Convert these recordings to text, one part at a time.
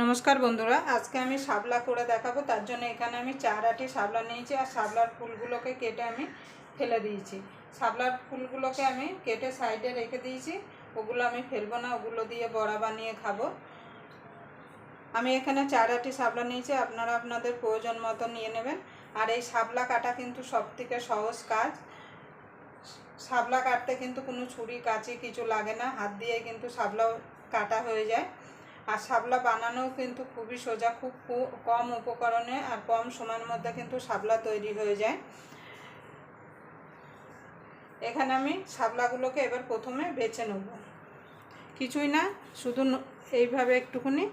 নমস্কার বন্ধুরা, আজকে আমি শাপলা করে দেখাবো। তার জন্য এখানে আমি চার আটি শাপলা নিয়েছি আর শাপলার ফুলগুলোকে কেটে আমি ফেলে দিয়েছি। শাপলার ফুলগুলোকে আমি কেটে সাইডে রেখে দিয়েছি। ওগুলো আমি ফেলব না, ওগুলো দিয়ে বড়া বানিয়ে খাব। আমি এখানে চার আটি শাপলা নিয়েছি, আপনারা আপনাদের প্রয়োজন মতো নিয়ে নেবেন। আর এই শাপলা কাটা কিন্তু সব থেকে সহজ কাজ। শাপলা কাটতে কিন্তু কোনো ছুরি, কাঁচি কিছু লাগে না। হাত দিয়ে কিন্তু শাপলা কাটা হয়ে যায়। আর শাপলা বানানোও কিন্তু খুবই সোজা, খুব কম উপকরণে আর কম সময়ের মধ্যে কিন্তু শাপলা তৈরি হয়ে যায়। এখানে আমি শাপলাগুলোকে এবার প্রথমে বেছে নেব। কিছুই না, শুধু এইভাবে একটুখানি।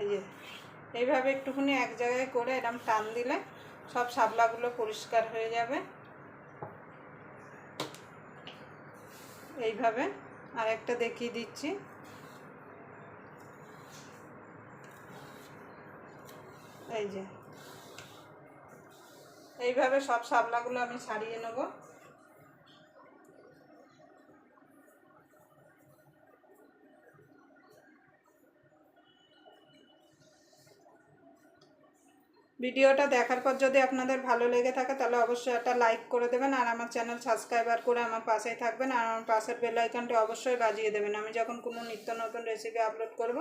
এই যে, এইভাবে একটুখানি এক জায়গায় করে এরম টান দিলে সব শাপলাগুলো পরিষ্কার হয়ে যাবে। এইভাবে আর একটা দেখিয়ে দিচ্ছি। এই যে। এইভাবে সব শাপলাগুলো আমি ছাড়িয়ে নেব। ভিডিওটা দেখার পর যদি আপনাদের ভালো লেগে থাকে, তাহলে অবশ্যই একটা লাইক করে দেবেন আর আমার চ্যানেল সাবস্ক্রাইবার করে আমার পাশেই থাকবেন আর আমার পাশের বেল অবশ্যই বাজিয়ে দেবেন। আমি যখন কোনো নিত্য নতুন রেসিপি আপলোড করব,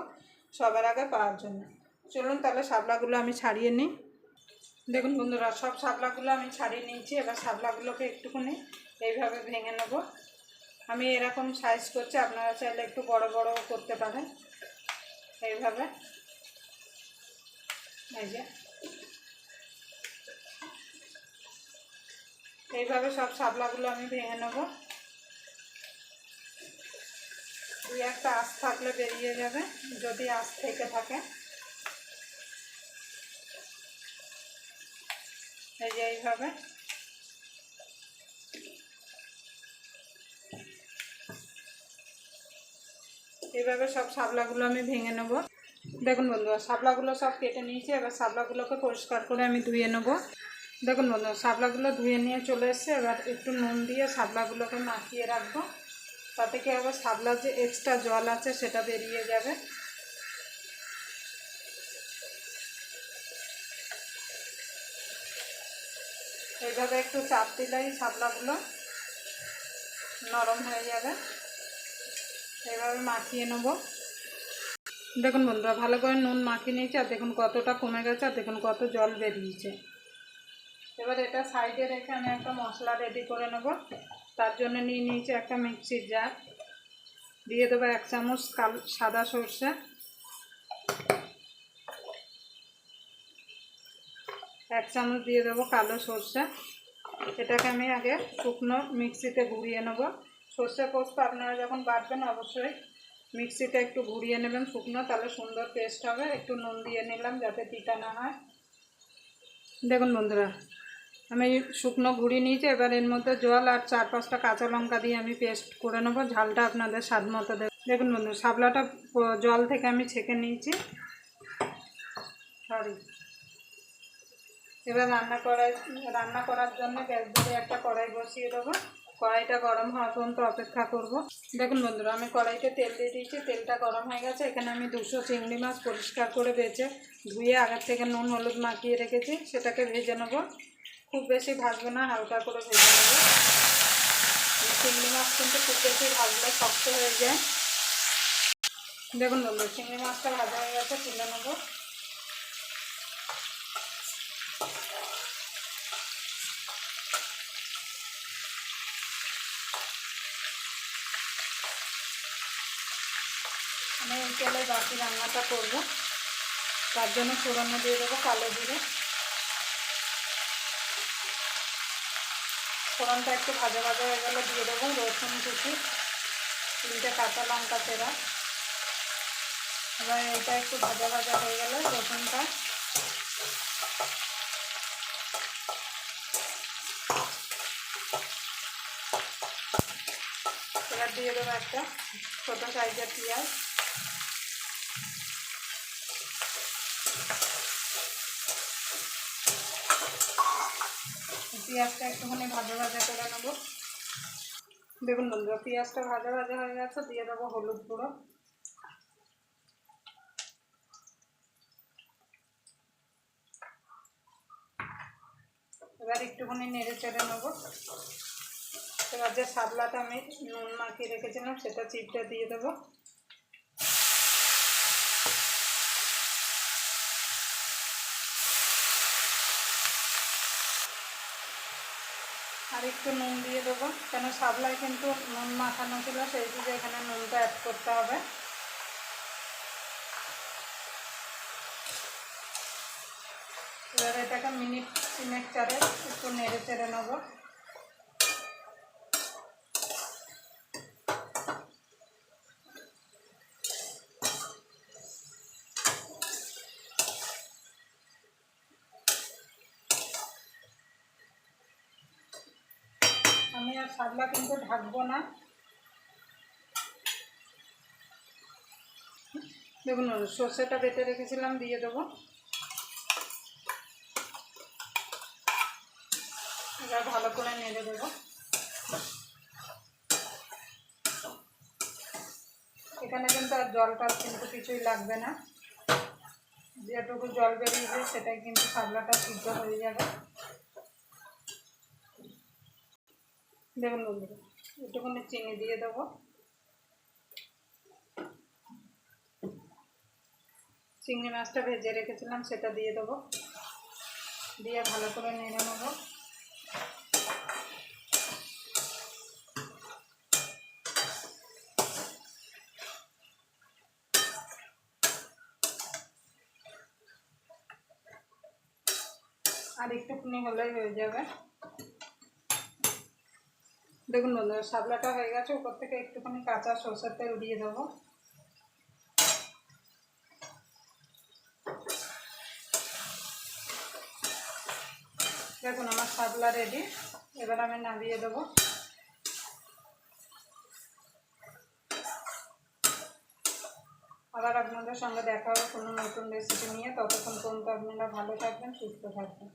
সবার আগে পাওয়ার জন্য। চলুন তাহলে শাপলাগুলো আমি ছাড়িয়ে নিই। দেখুন বন্ধুরা, সব শাপলাগুলো আমি ছাড়িয়ে নিয়েছি। এবার শাপলাগুলোকে একটুখানি এইভাবে ভেঙে নেব। আমি এরকম সাইজ করছি, আপনারা চাইলে একটু বড় বড় করতে পারেন। এইভাবে। এই যে। এইভাবে সব শাপলাগুলো আমি ভেঙে নেব। দুই একটা আঁশ থাকলে বেরিয়ে যাবে, যদি আঁশ থেকে থাকে। এই যে এইভাবে। এইভাবে সব শাপলাগুলো আমি ভেঙে নেব। দেখুন বন্ধুরা শাপলাগুলো সব কেটে নিয়েছি, এবার শাপলাগুলোকে পরিষ্কার করে আমি ধুয়ে নেব। দেখুন বন্ধুরা শাপলাগুলো ধুয়ে নিয়ে চলে এসছে, এবার একটু নুন দিয়ে শাপলাগুলোকে মাখিয়ে রাখব। তাতে কি আবার শাপলার যে এক্সট্রা জল আছে সেটা বেরিয়ে যাবে। এইভাবে একটু চাপ দিলেই শাপলাগুলো নরম হয়ে যাবে। এইভাবে মাখিয়ে নেব। দেখুন বন্ধুরা, ভালো করে নুন মাখিয়ে নিয়েছি আর দেখুন কতটা কমে গেছে আর দেখুন কত জল বেরিয়েছে। এবার এটা সাইডে রেখে আমি একটা মশলা রেডি করে নেব। তার জন্য নিয়ে নিয়েছি একটা মিক্সির জার দিয়ে দেবো এক চামচ কাল, সাদা সর্ষে। এক চামচ দিয়ে দেবো কালো সর্ষে। এটাকে আমি আগে শুকনো মিক্সিতে ঘুরিয়ে নেব। সর্ষে পোস্ত আপনারা যখন বাটবেন অবশ্যই মিক্সিতে একটু ঘুরিয়ে নেবেন শুকনো, তাহলে সুন্দর পেস্ট হবে। একটু নুন দিয়ে নিলাম যাতে তিতা না হয়। দেখুন বন্ধুরা, আমি শুকনো ঘুরিয়ে নিয়েছি, এবার এর মধ্যে জল আর চার পাঁচটা কাঁচা লঙ্কা দিয়ে আমি পেস্ট করে নেব। ঝালটা আপনাদের স্বাদ মতো দেখুন বন্ধু প- জল থেকে আমি ছেঁকে নিয়েছি। সরি এবার রান্না করাই রান্না করার জন্য গ্যাস ধরে একটা কড়াই বসিয়ে দেবো। কড়াইটা গরম হওয়া পর্যন্ত অপেক্ষা করব। দেখুন বন্ধুরা, আমি কড়াইতে তেল দিয়ে দিয়েছি, তেলটা গরম হয়ে গেছে। এখানে আমি দুশো চিংড়ি মাছ পরিষ্কার করে বেছে, ধুয়ে আগের থেকে নুন, হলুদ মাখিয়ে রেখেছি। সেটাকে ভেজে নেব। খুব বেশি ভাজবো না, হালকা করে ভেজে নেব। চিংড়ি মাছ কিন্তু খুব বেশি ভাজলে শক্ত হয়ে যায়। দেখুন বন্ধু চিংড়ি মাছটা ভাজা হয়ে গেছে, তুলে নেব। আমি এই তেলে বাকি রান্নাটা করব। তার জন্য ফোড়নে দিয়ে দেবো কালো জিরে। ফোড়নটা একটু ভাজা ভাজা হয়ে গেলে দিয়ে দেবো রসুন কুচি, তিনটে কাঁচা লঙ্কা চেরা। এবার এটা একটু ভাজা ভাজা হয়ে গেলে রসুনটা। এবার দিয়ে দেবো একটা ছোটো সাইজের পেঁয়াজ। পেঁয়াজটা একটুখানি ভাজা ভাজা করে নেব। দেখুন বন্ধুরা, পেঁয়াজটা ভাজা ভাজা হয়ে গেছে, দিয়ে দেবো হলুদ গুঁড়ো। এবার একটুখানি নেড়ে চেড়ে নেব। এবার যে শাপলাটা আমি নুন মাখিয়ে রেখেছিলাম, সেটা চিপটা দিয়ে দেবো। আর একটু নুন দিয়ে দেবো। কেন সাবলায় কিন্তু নুন মাখানো ছিল, সেই বুঝে এখানে নুনটা অ্যাড করতে হবে। এবার এটাকে মিনিট তিনেক চারে একটু নেড়ে চেড়ে নেব। শাপলা কিন্তু ঢাকবো না। দেখুন, সর্ষেটা বেটে রেখেছিলাম, দিয়ে দেবো। এবার ভালো করে নেড়ে দেবো। এখানে কিন্তু আর জলটা কিন্তু কিছুই লাগবে না। যেটুকু জল বেরিয়েছে, সেটাই কিন্তু শাপলাটা সিদ্ধ হয়ে যাবে। দেখুন বন্ধুরা, একটুখানি চিনি দিয়ে দেবো। চিংড়ি মাছটা ভেজে রেখেছিলাম, সেটা দিয়ে দেবো। দিয়ে ভালো করে নেড়ে নেব। আর একটুখানি হলেই হয়ে যাবে। দেখুন, বন্ধুরা, শাপলাটা হয়ে গেছে। উপর থেকে একটুখানি কাঁচা সরষের তেল দিয়ে দেবো। দেখুন, আমার শাপলা রেডি এবার আমি নামিয়ে দেবো। আবার আপনাদের সঙ্গে দেখা হবে কোনো নতুন রেসিপি নিয়ে। ততক্ষণ পর্যন্ত আপনারা ভালো থাকবেন, সুস্থ থাকবেন।